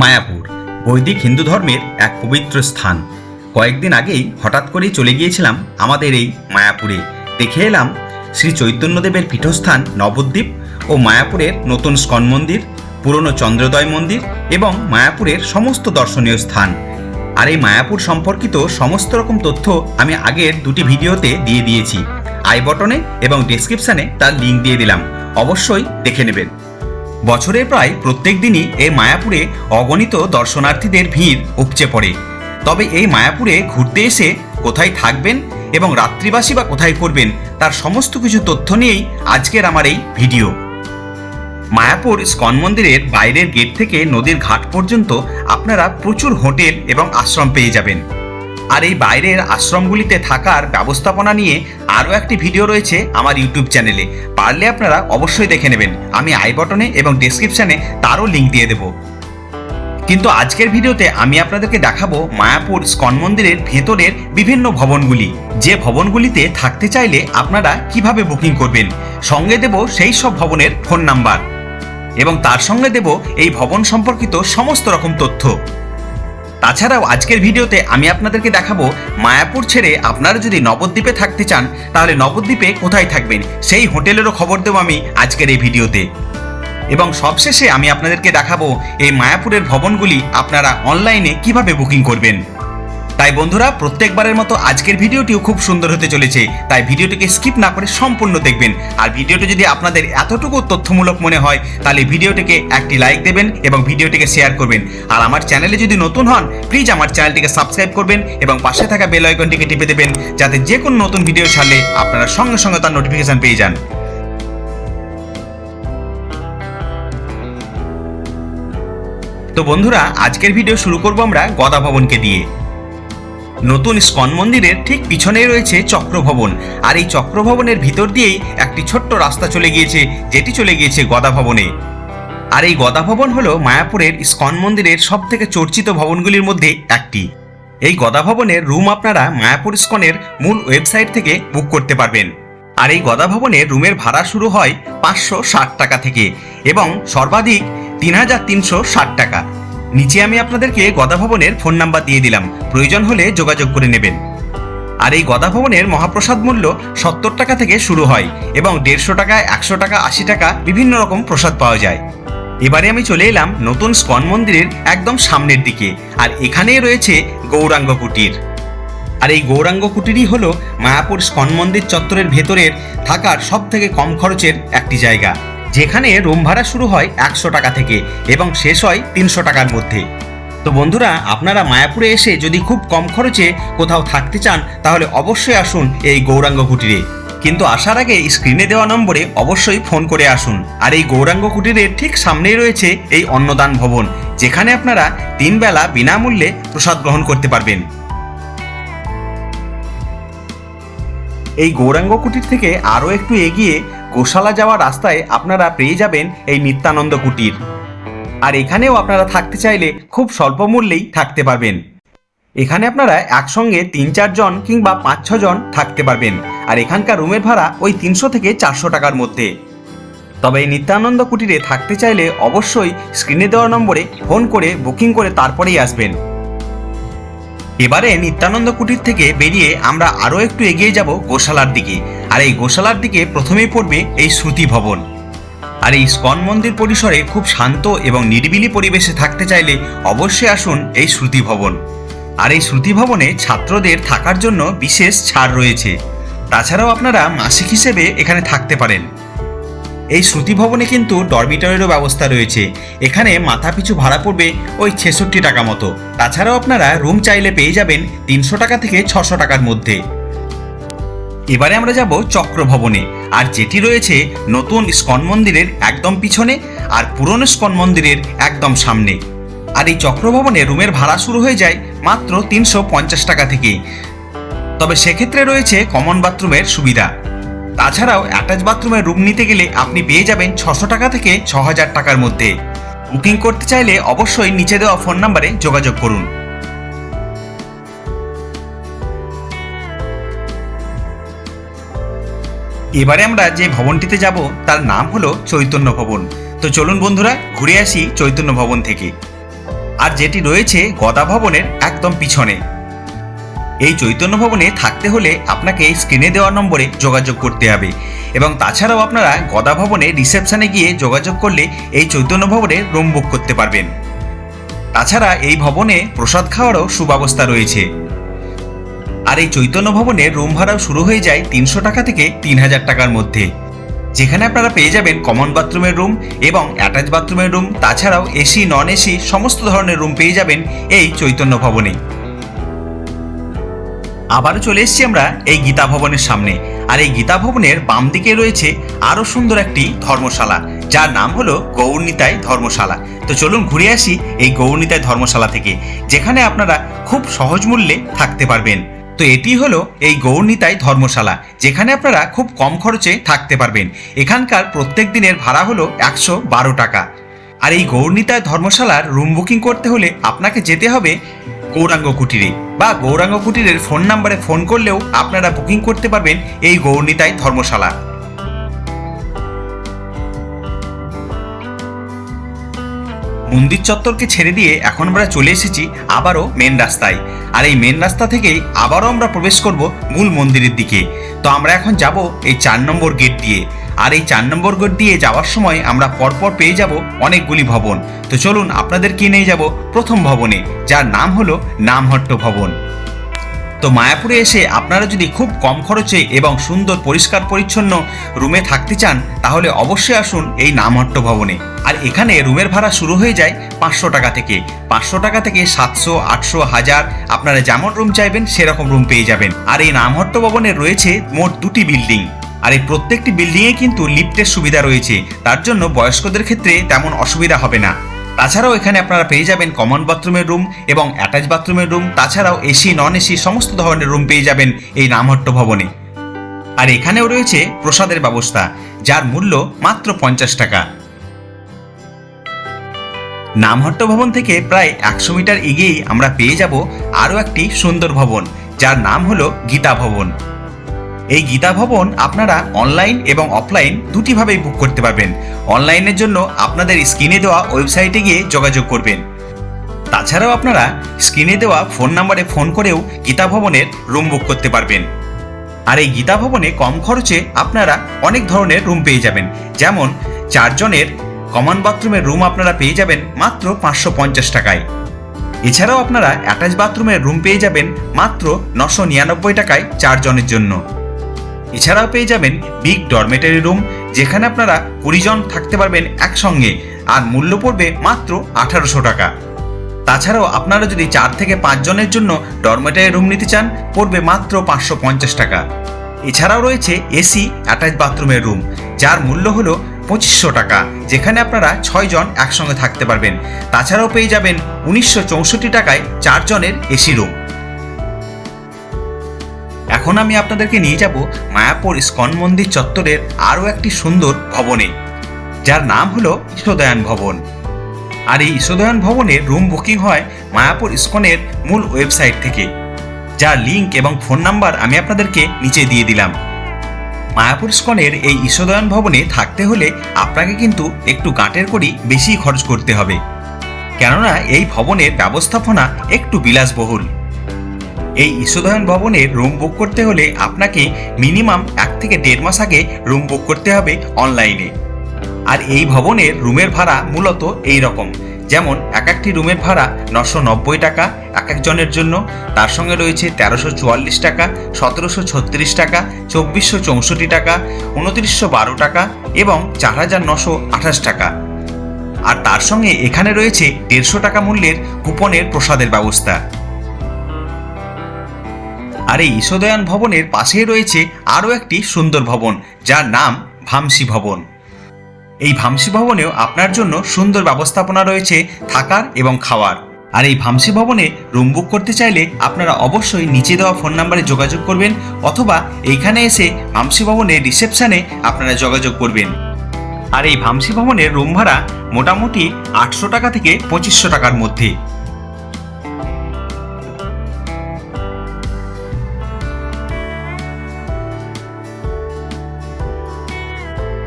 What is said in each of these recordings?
মায়াপুর, বৈদিক হিন্দু ধর্মের এক পবিত্র স্থান। কয়েকদিন আগেই হঠাৎ করেই চলে গিয়েছিলাম আমাদের এই মায়াপুরে। দেখে এলাম শ্রী চৈতন্যদেবের পীঠস্থান নবদ্বীপ ও মায়াপুরের নতুন স্কন মন্দির, পুরনো চন্দ্রোদয় মন্দির এবং মায়াপুরের সমস্ত দর্শনীয় স্থান। আর এই মায়াপুর সম্পর্কিত সমস্ত রকম তথ্য আমি আগের দুটি ভিডিওতে দিয়ে দিয়েছি। আই বটনে এবং ডেসক্রিপশানে তার লিঙ্ক দিয়ে দিলাম। অবশ্যই দেখে নেবেন। বছরের প্রায় প্রত্যেক দিনই এই মায়াপুরে অগণিত দর্শনার্থীদের ভিড় উপচে পড়ে। তবে এই মায়াপুরে ঘুরতে এসে কোথায় থাকবেন এবং রাত্রিবাসী বা কোথায় করবেন, তার সমস্ত কিছু তথ্য নিয়েই আজকের আমার এই ভিডিও। মায়াপুর স্কন মন্দিরের বাইরের গেট থেকে নদীর ঘাট পর্যন্ত আপনারা প্রচুর হোটেল এবং আশ্রম পেয়ে যাবেন। আর এই বাইরের আশ্রমগুলিতে থাকার ব্যবস্থাপনা নিয়ে আরও একটি ভিডিও রয়েছে আমার ইউটিউব চ্যানেলে। পারলে আপনারা অবশ্যই দেখে নেবেন। আমি আই বটনে এবং ডেসক্রিপশনে তারও লিঙ্ক দিয়ে দেবো। কিন্তু আজকের ভিডিওতে আমি আপনাদেরকে দেখাবো মায়াপুর স্কন মন্দিরের ভেতরের বিভিন্ন ভবনগুলি। যে ভবনগুলিতে থাকতে চাইলে আপনারা কীভাবে বুকিং করবেন? সঙ্গে দেব সেই সব ভবনের ফোন নাম্বার। এবং তার সঙ্গে দেব এই ভবন সম্পর্কিত সমস্ত রকম তথ্য। তাছাড়াও আজকের ভিডিওতে আমি আপনাদেরকে দেখাবো মায়াপুর ছেড়ে আপনারা যদি নবদ্বীপে থাকতে চান, তাহলে নবদ্বীপে কোথায় থাকবেন? সেই হোটেলেরও খবর দেবো আমি আজকের এই ভিডিওতে। এবং সবশেষে আমি আপনাদেরকে দেখাবো এই মায়াপুরের ভবনগুলি আপনারা অনলাইনে কীভাবে বুকিং করবেন। তাই বন্ধুরা, প্রত্যেকবারের মতো আজকের ভিডিওটিও খুব সুন্দর হতে চলেছে। তাই ভিডিওটিকে স্কিপ না করে সম্পূর্ণ দেখবেন। আর ভিডিওটি যদি আপনাদের এতটুকু তথ্যমূলক মনে হয়, তাহলে ভিডিওটিকে একটি লাইক দেবেন এবং ভিডিওটিকে শেয়ার করবেন। আর আমার চ্যানেলে যদি নতুন হন, প্লিজ আমার চ্যানেলটিকে সাবস্ক্রাইব করবেন এবং পাশে থাকা বেল আইকনটিকে টিপে দেবেন, যাতে যে কোনো নতুন ভিডিও ছাড়লে আপনারা সঙ্গে সঙ্গে তার নোটিফিকেশন পেয়ে যান। তো বন্ধুরা, আজকের ভিডিও শুরু করব আমরা গদা ভবনকে দিয়ে। নতুন স্কন মন্দিরের ঠিক পিছনেই রয়েছে চক্রভবন। আর এই চক্রভবনের ভিতর দিয়েই একটি ছোট্ট রাস্তা চলে গিয়েছে, যেটি চলে গিয়েছে গদা ভবনে আর এই গদা ভবন হলো মায়াপুরের স্কন মন্দিরের সব থেকে চর্চিত ভবনগুলির মধ্যে একটি। এই গদা ভবনের রুম আপনারা মায়াপুর স্কনের মূল ওয়েবসাইট থেকে বুক করতে পারবেন। আর এই গদা ভবনের রুমের ভাড়া শুরু হয় পাঁচশো ষাট টাকা থেকে এবং সর্বাধিক তিন হাজার তিনশো ষাট টাকা। নিচে আমি আপনাদেরকে গদা ভবনের ফোন নাম্বার দিয়ে দিলাম। প্রয়োজন হলে যোগাযোগ করে নেবেন। আর এই গদা ভবনের মহাপ্রসাদ মূল্য সত্তর টাকা থেকে শুরু হয় এবং দেড়শো টাকা, একশো টাকা, আশি টাকা বিভিন্ন রকম প্রসাদ পাওয়া যায়। এবারে আমি চলে এলাম নতুন স্কন মন্দিরের একদম সামনের দিকে, আর এখানেই রয়েছে গৌরাঙ্গ কুটির। আর এই গৌরাঙ্গ কুটিরই হলো মায়াপুর স্কন মন্দির চত্বরের ভেতরের থাকার সব থেকে কম খরচের একটি জায়গা। যেখানে রুম ভাড়া শুরু হয় একশো টাকা থেকে এবং শেষ হয় তিনশো টাকার মধ্যে। তো বন্ধুরা, আপনারা মায়াপুরে এসে যদি খুব কম খরচে কোথাও থাকতে চান, তাহলে অবশ্যই আসুন এই গৌরাঙ্গ কুটিরে। কিন্তু আসার আগে স্ক্রিনে দেওয়া নম্বরে অবশ্যই ফোন করে আসুন। আর এই গৌরাঙ্গ কুটিরের ঠিক সামনেই রয়েছে এই অন্নদান ভবন, যেখানে আপনারা তিন বেলা বিনামূল্যে প্রসাদ গ্রহণ করতে পারবেন। এই গৌরাঙ্গ কুটির থেকে আরও একটু এগিয়ে গোশালা যাওয়ার রাস্তায় আপনারা পেয়ে যাবেন এই নিত্যানন্দ কুটির। আর এখানেও আপনারা থাকতে চাইলে খুব স্বল্প মূল্যেই থাকতে পারবেন। এখানে আপনারা একসঙ্গে তিন চারজন কিংবা পাঁচ ছজন থাকতে পারবেন। আর এখানকার রুমের ভাড়া ওই তিনশো থেকে চারশো টাকার মধ্যে। তবে এই নিত্যানন্দ কুটিরে থাকতে চাইলে অবশ্যই স্ক্রিনে দেওয়া নম্বরে ফোন করে বুকিং করে তারপরেই আসবেন। এবারে নিত্যানন্দ কুটির থেকে বেরিয়ে আমরা আরও একটু এগিয়ে যাব গোশালার দিকে। আর এই গোশালার দিকে প্রথমেই পড়বে এই শ্রুতি ভবন। আর এই স্কন মন্দির পরিসরে খুব শান্ত এবং নিরিবিলি পরিবেশে থাকতে চাইলে অবশ্যই আসুন এই শ্রুতি ভবন। আর এই শ্রুতি ভবনে ছাত্রদের থাকার জন্য বিশেষ ছাড় রয়েছে। তাছাড়াও আপনারা মাসিক হিসেবে এখানে থাকতে পারেন। এই শ্রুতি ভবনে কিন্তু ডরমিটরেরও ব্যবস্থা রয়েছে। এখানে মাথাপিছু ভাড়া পড়বে ওই ছেষট্টি টাকা মতো। তাছাড়াও আপনারা রুম চাইলে পেয়ে যাবেন তিনশো টাকা থেকে ছশো টাকার মধ্যে। এবারে আমরা যাব চক্র ভবনে আর যেটি রয়েছে নতুন স্কন মন্দিরের একদম পিছনে আর পুরনো স্কন মন্দিরের একদম সামনে। আর এই চক্র ভবনে রুমের ভাড়া শুরু হয়ে যায় মাত্র তিনশো পঞ্চাশ টাকা থেকে। তবে সেক্ষেত্রে রয়েছে কমন বাথরুমের সুবিধা। তাছাড়াও অ্যাটাচ বাথরুমের রুম নিতে গেলে আপনি পেয়ে যাবেন ছশো টাকা থেকে ছ হাজার টাকার মধ্যে। বুকিং করতে চাইলে অবশ্যই নিচে দেওয়া ফোন নাম্বারে যোগাযোগ করুন। এবারে আমরা যে ভবনটিতে যাব, তার নাম হলো চৈতন্য ভবন। তো চলুন বন্ধুরা, ঘুরে আসি চৈতন্য ভবন থেকে। আর যেটি রয়েছে গদা ভবনের একদম পিছনে। এই চৈতন্য ভবনে থাকতে হলে আপনাকে স্ক্রিনে দেওয়া নম্বরে যোগাযোগ করতে হবে। এবং তাছাড়াও আপনারা গদা ভবনে রিসেপশনে গিয়ে যোগাযোগ করলে এই চৈতন্য ভবনে রুম বুক করতে পারবেন। তাছাড়া এই ভবনে প্রসাদ খাওয়ারও সুব্যবস্থা রয়েছে। আর এই চৈতন্য ভবনের রুম ভাড়াও শুরু হয়ে যায় তিনশো টাকা থেকে তিন হাজার টাকার মধ্যে। যেখানে আপনারা পেয়ে যাবেন কমন বাথরুমের রুম এবং অ্যাটাচ বাথরুমের রুম তাছাড়াও এসি নন এসি সমস্ত ধরনের রুম পেয়ে যাবেন এই চৈতন্য ভবনে। আবারও চলে এসেছি আমরা এই গীতা ভবনের সামনে। আর এই গীতা ভবনের বাম দিকে রয়েছে আরও সুন্দর একটি ধর্মশালা, যার নাম হলো গৌরনীতায় ধর্মশালা। তো চলুন ঘুরে আসি এই গৌরনীতায় ধর্মশালা থেকে, যেখানে আপনারা খুব সহজ মূল্যে থাকতে পারবেন। তো এটি হলো এই গৌরনীতাই ধর্মশালা, যেখানে আপনারা খুব কম খরচে থাকতে পারবেন। এখানকার প্রত্যেক দিনের ভাড়া হলো একশো বারো টাকা। আর এই গৌরনীতায় ধর্মশালার রুম বুকিং করতে হলে আপনাকে যেতে হবে গৌরাঙ্গ কুটিরে বা গৌরাঙ্গ কুটিরের ফোন নাম্বারে ফোন করলেও আপনারা বুকিং করতে পারবেন এই গৌরনীতায় ধর্মশালা। মন্দির চত্বরকে ছেড়ে দিয়ে এখন আমরা চলে এসেছি আবারও মেন রাস্তায়। আর এই মেন রাস্তা থেকেই আবারও আমরা প্রবেশ করব মূল মন্দিরের দিকে। তো আমরা এখন যাব এই চার নম্বর গেট দিয়ে। আর এই চার নম্বর গেট দিয়ে যাওয়ার সময় আমরা পরপর পেয়ে যাব অনেকগুলি ভবন। তো চলুন আপনাদেরকে নিয়ে যাব প্রথম ভবনে, যার নাম হলো নামহট্ট ভবন। তো মায়াপুরে এসে আপনারা যদি খুব কম খরচে এবং সুন্দর, পরিষ্কার, পরিচ্ছন্ন রুমে থাকতে চান, তাহলে অবশ্যই আসুন এই নামহট্ট ভবনে। আর এখানে রুমের ভাড়া শুরু হয়ে যায় পাঁচশো টাকা থেকে। পাঁচশো টাকা থেকে সাতশো, আটশো, হাজার, আপনারা যেমন রুম চাইবেন, সেরকম রুম পেয়ে যাবেন। আর এই নামহট্ট ভবনে রয়েছে মোট দুটি বিল্ডিং। আর এই প্রত্যেকটি বিল্ডিংয়ে কিন্তু লিফটের সুবিধা রয়েছে। তার জন্য বয়স্কদের ক্ষেত্রে তেমন অসুবিধা হবে না। তাছাড়াও এখানে আপনারা পেয়ে যাবেন কমন বাথরুমের রুম এবং অ্যাটাচ বাথরুমের রুম তাছাড়াও এসি নন এসি সমস্ত ধরনের রুম পেয়ে যাবেন এই নামহট্ট ভবনে। আর এখানেও রয়েছে প্রসাদের ব্যবস্থা, যার মূল্য মাত্র পঞ্চাশ টাকা। নামহট্ট ভবন থেকে প্রায় একশো মিটার এগিয়েই আমরা পেয়ে যাব আরও একটি সুন্দর ভবন, যার নাম হলো গীতা ভবন। এই গীতা ভবন আপনারা অনলাইন এবং অফলাইন দুটিভাবেই বুক করতে পারবেন। অনলাইনের জন্য আপনাদের স্ক্রিনে দেওয়া ওয়েবসাইটে গিয়ে যোগাযোগ করবেন। তাছাড়াও আপনারা স্ক্রিনে দেওয়া ফোন নাম্বারে ফোন করেও গীতা ভবনের রুম বুক করতে পারবেন। আর এই গীতা ভবনে কম খরচে আপনারা অনেক ধরনের রুম পেয়ে যাবেন। যেমন চারজনের কমন বাথরুমের রুম আপনারা পেয়ে যাবেন মাত্র পাঁচশো পঞ্চাশ টাকায়। এছাড়াও আপনারা অ্যাটাচ বাথরুমের রুম পেয়ে যাবেন মাত্র নশো নিরানব্বই টাকায় চারজনের জন্য। এছাড়াও পেয়ে যাবেন বিগ ডরমেটারি রুম, যেখানে আপনারা কুড়িজন থাকতে পারবেন একসঙ্গে, আর মূল্য পড়বে মাত্র আঠারোশো টাকা। তাছাড়াও আপনারা যদি চার থেকে পাঁচ জনের জন্য ডরমেটারি রুম নিতে চান, পড়বে মাত্র পাঁচশো পঞ্চাশ টাকা। এছাড়াও রয়েছে এসি, অ্যাটাচ বাথরুমের রুম, যার মূল্য হলো পঁচিশশো টাকা, যেখানে আপনারা ছয় জন একসঙ্গে থাকতে পারবেন। তাছাড়াও পেয়ে যাবেন উনিশশো চৌষট্টি টাকায় চারজনের এসি রুম। এখন আমি আপনাদেরকে নিয়ে যাব মায়াপুর ইস্কন মন্দির চত্বরের আরও একটি সুন্দর ভবনে, যার নাম হলো ঈশ্বদয়ান ভবন। আর এই ঈশ্বদয়ান ভবনের রুম বুকিং হয় মায়াপুর ইস্কনের মূল ওয়েবসাইট থেকে, যার লিংক এবং ফোন নাম্বার আমি আপনাদেরকে নিচে দিয়ে দিলাম। মায়াপুর ইস্কনের এই ঈশ্বদয়ান ভবনে থাকতে হলে আপনাকে কিন্তু একটু গাঁটের করি বেশি খরচ করতে হবে। কেননা এই ভবনের ব্যবস্থাপনা একটু বিলাসবহুল। এই ঈশ্বরদয়ন ভবনের রুম বুক করতে হলে আপনাকে মিনিমাম এক থেকে দেড় মাস আগে রুম বুক করতে হবে অনলাইনে আর এই ভবনের রুমের ভাড়া মূলত এই রকম যেমন, এক একটি রুমের ভাড়া নশো নব্বই টাকা এক একজনের জন্য। তার সঙ্গে রয়েছে তেরোশো চুয়াল্লিশ টাকা, সতেরোশো ছত্রিশ টাকা, চব্বিশশো চৌষট্টি টাকা, উনত্রিশশো বারো টাকা এবং চার হাজার নশো আঠাশ টাকা। আর তার সঙ্গে এখানে রয়েছে দেড়শো টাকা মূল্যের কুপনের প্রসাদের ব্যবস্থা। আর এই ঈশ্বদয়ান ভবনের পাশেই রয়েছে আরও একটি সুন্দর ভবন, যার নাম ভামসি ভবন। এই ভামসি ভবনেও আপনার জন্য সুন্দর ব্যবস্থাপনা রয়েছে থাকার এবং খাওয়ার। আর এই ভামসি ভবনে রুম বুক করতে চাইলে আপনারা অবশ্যই নিচে দেওয়া ফোন নাম্বারে যোগাযোগ করবেন অথবা এইখানে এসে ভামসি ভবনের রিসেপশানে আপনারা যোগাযোগ করবেন। আর এই ভামসি ভবনের রুম ভাড়া মোটামুটি আটশো টাকা থেকে পঁচিশশো টাকার মধ্যে।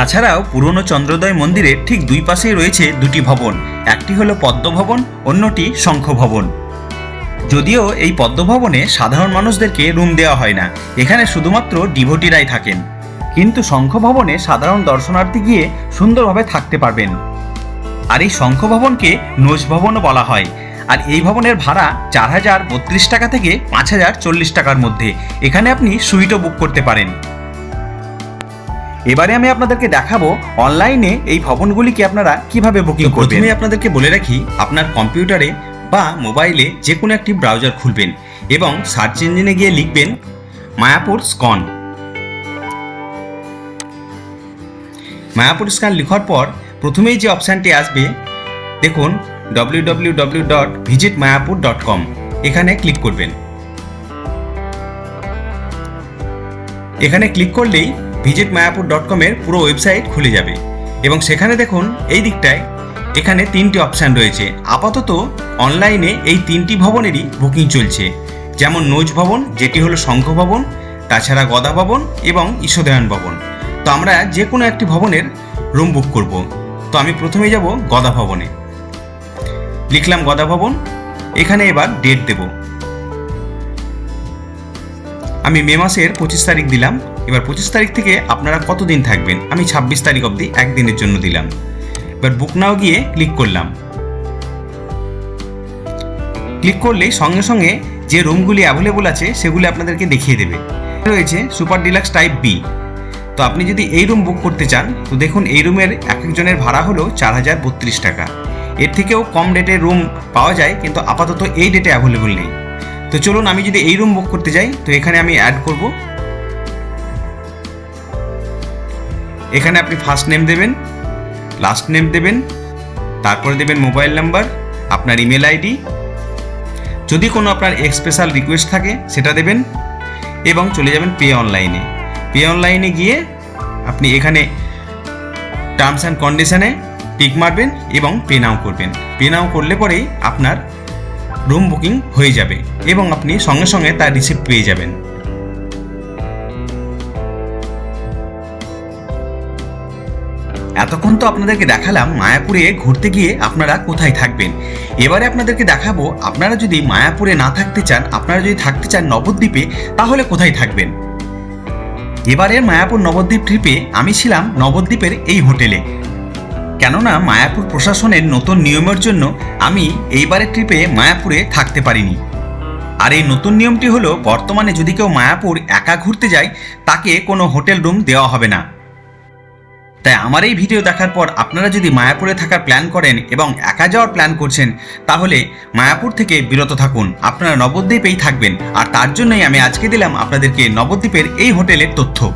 তাছাড়াও পুরনো চন্দ্রোদয় মন্দিরের ঠিক দুই পাশেই রয়েছে দুটি ভবন। একটি হলো পদ্মভবন, অন্যটি শঙ্খভবন। যদিও এই পদ্মভবনে সাধারণ মানুষদেরকে রুম দেওয়া হয় না, এখানে শুধুমাত্র ডিভোটিরাই থাকেন। কিন্তু শঙ্খভবনে সাধারণ দর্শনার্থী গিয়ে সুন্দরভাবে থাকতে পারবেন। আর এই শঙ্খভবনকে নোজ ভবনও বলা হয়। আর এই ভবনের ভাড়া চার হাজার বত্রিশ টাকা থেকে পাঁচ হাজার চল্লিশ টাকার মধ্যে। এখানে আপনি সুইটও বুক করতে পারেন। এবারে আমি আপনাদেরকে দেখাবো অনলাইনে এই ভবনগুলিকে আপনারা কীভাবে বুকিং করবেন? প্রথমে আপনাদেরকে বলে রাখি আপনার কম্পিউটারে বা মোবাইলে যে কোনো একটি ব্রাউজার খুলবেন এবং সার্চ ইঞ্জিনে গিয়ে লিখবেন মায়াপুর স্কন। মায়াপুর স্কন লেখার পর প্রথমেই যে অপশানটি আসবে দেখুন W W W dot visit Mayapur dot com এখানে ক্লিক করবেন। এখানে ক্লিক করলেই ভিজিট মায়াপুর ডট কমের পুরো ওয়েবসাইট খুলে যাবে। এবং সেখানে দেখুন এই দিকটায় এখানে তিনটি অপশান রয়েছে। আপাতত অনলাইনে এই তিনটি ভবনেরই বুকিং চলছে। যেমন নোজ ভবন, যেটি হলো শঙ্খ ভবন, তাছাড়া গদা ভবন এবং ঈশ্বরদয়ান ভবন। তো আমরা যে কোনো একটি ভবনের রুম বুক করব। তো আমি প্রথমে যাব গদা ভবনে। লিখলাম গদা ভবন। এখানে এবার ডেট দেব। আমি মে মাসের পঁচিশ তারিখ দিলাম। এবার পঁচিশ তারিখ থেকে আপনারা কতদিন থাকবেন? আমি ছাব্বিশ তারিখ অবধি একদিনের জন্য দিলাম। এবার বুক নাও গিয়ে ক্লিক করলাম। ক্লিক করলেই সঙ্গে সঙ্গে যে রুমগুলি অ্যাভেলেবল আছে, সেগুলি আপনাদেরকে দেখিয়ে দেবে। রয়েছে সুপার ডিলাক্স টাইপ বি। তো আপনি যদি এই রুম বুক করতে চান, তো দেখুন এই রুমের এক একজনের ভাড়া হলো চার হাজার বত্রিশ টাকা। এর থেকেও কম ডেটের রুম পাওয়া যায়, কিন্তু আপাতত এই ডেটে অ্যাভেলেবল নেই। তো চলুন, আমি যদি এই রুম বুক করতে যাই, তো এখানে আমি অ্যাড করব। এখানে আপনি ফার্স্ট নেম দেবেন লাস্ট নেম দেবেন, তারপরে দেবেন মোবাইল নাম্বার আপনার ইমেল আইডি যদি কোনো আপনার স্পেশাল রিকোয়েস্ট থাকে, সেটা দেবেন, এবং চলে যাবেন পে অনলাইনে পে অনলাইনে গিয়ে আপনি এখানে টার্মস অ্যান্ড কন্ডিশনে টিক মারবেন এবং পে নাও করবেন। পে নাও করলে পরেই আপনার রুম বুকিং হয়ে যাবে এবং আপনি সঙ্গে সঙ্গে তার রিসিপ্ট পেয়ে যাবেন। এতক্ষণ তো আপনাদেরকে দেখালাম মায়াপুরে ঘুরতে গিয়ে আপনারা কোথায় থাকবেন। এবারে আপনাদেরকে দেখাবো আপনারা যদি মায়াপুরে না থাকতে চান, আপনারা যদি থাকতে চান নবদ্বীপে, তাহলে কোথায় থাকবেন? এবারের মায়াপুর নবদ্বীপ ট্রিপে আমি ছিলাম নবদ্বীপের এই হোটেলে। কেননা মায়াপুর প্রশাসনের নতুন নিয়মের জন্য আমি এইবারের ট্রিপে মায়াপুরে থাকতে পারিনি। আর এই নতুন নিয়মটি হলো, বর্তমানে যদি কেউ মায়াপুর একা ঘুরতে যায়, তাকে কোনো হোটেল রুম দেওয়া হবে না। তাই আমার এই ভিডিও দেখার পর আপনারা যদি মায়াপুরে থাকার প্ল্যান করেন এবং একা যাওয়ার প্ল্যান করছেন, তাহলে মায়াপুর থেকে বিরত থাকুন। আপনারা নবদ্বীপেই থাকবেন। আর তার জন্যই আমি আজকে দিলাম আপনাদেরকে নবদ্বীপের এই হোটেলের তথ্য।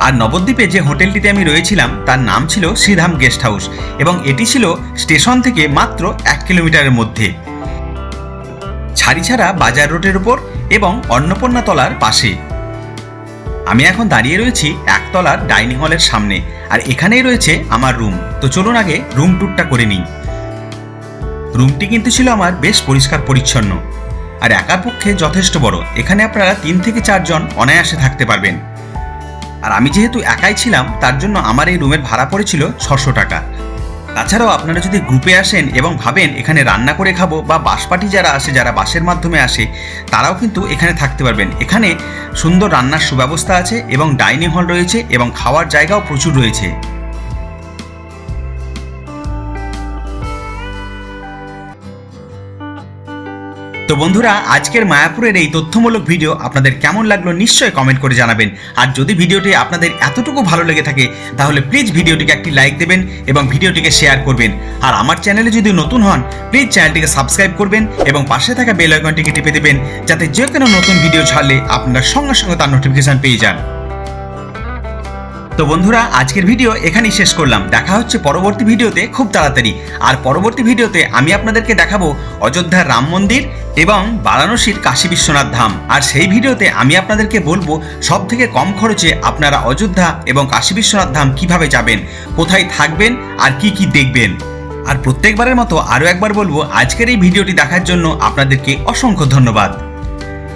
আর নবদ্বীপে যে হোটেলটিতে আমি রয়েছিলাম, তার নাম ছিল শ্রীধাম গেস্ট হাউস এবং এটি ছিল স্টেশন থেকে মাত্র এক কিলোমিটারের মধ্যে। ছাড়িছাড়া বাজার রোডের উপর এবং অন্নপূর্ণা তলার পাশে। আমি এখন দাঁড়িয়ে রয়েছি একতলার ডাইনিং হলের সামনে আর এখানেই রয়েছে আমার রুম। তো চলুন আগে রুম ট্যুরটা করে নিই। রুমটি কিন্তু ছিল আমার বেশ পরিষ্কার পরিচ্ছন্ন। আর একার পক্ষে যথেষ্ট বড়। এখানে আপনারা তিন থেকে চারজন অনায়াসে থাকতে পারবেন। আর আমি যেহেতু একাই ছিলাম, তার জন্য আমার এই রুমের ভাড়া পড়েছিল ছশো টাকা। তাছাড়াও আপনারা যদি গ্রুপে আসেন এবং ভাবেন এখানে রান্না করে খাব বা বাস পার্টি যারা আসে, যারা বাসের মাধ্যমে আসে, তারাও কিন্তু এখানে থাকতে পারবেন। এখানে সুন্দর রান্নার সুব্যবস্থা আছে এবং ডাইনিং হল রয়েছে এবং খাওয়ার জায়গাও প্রচুর রয়েছে। তো বন্ধুরা, আজকের মায়াপুরের এই তথ্যমূলক ভিডিও আপনাদের কেমন লাগল নিশ্চয়ই কমেন্ট করে জানাবেন। আর যদি ভিডিওটি আপনাদের এতটুকু ভালো লেগে থাকে, তাহলে প্লিজ ভিডিওটিকে একটি লাইক দেবেন এবং ভিডিওটিকে শেয়ার করবেন। আর আমার চ্যানেলে যদি নতুন হন প্লিজ চ্যানেলটিকে সাবস্ক্রাইব করবেন এবং পাশে থাকা বেল আইকনটিকে টিপে দেবেন, যাতে যে কোনো নতুন ভিডিও ছাড়লে আপনারা সঙ্গে সঙ্গে তার নোটিফিকেশান পেয়ে যান। তো বন্ধুরা, আজকের ভিডিও এখানেই শেষ করলাম। দেখা হচ্ছে পরবর্তী ভিডিওতে খুব তাড়াতাড়ি। আর পরবর্তী ভিডিওতে আমি আপনাদেরকে দেখাবো অযোধ্যার রাম মন্দির এবং বারাণসীর কাশী বিশ্বনাথ ধাম। আর সেই ভিডিওতে আমি আপনাদেরকে বলব সব থেকে কম খরচে আপনারা অযোধ্যা এবং কাশী বিশ্বনাথ ধাম কীভাবে যাবেন, কোথায় থাকবেন, আর কি কি দেখবেন। আর প্রত্যেকবারের মতো আরও একবার বলব, আজকের এই ভিডিওটি দেখার জন্য আপনাদেরকে অসংখ্য ধন্যবাদ।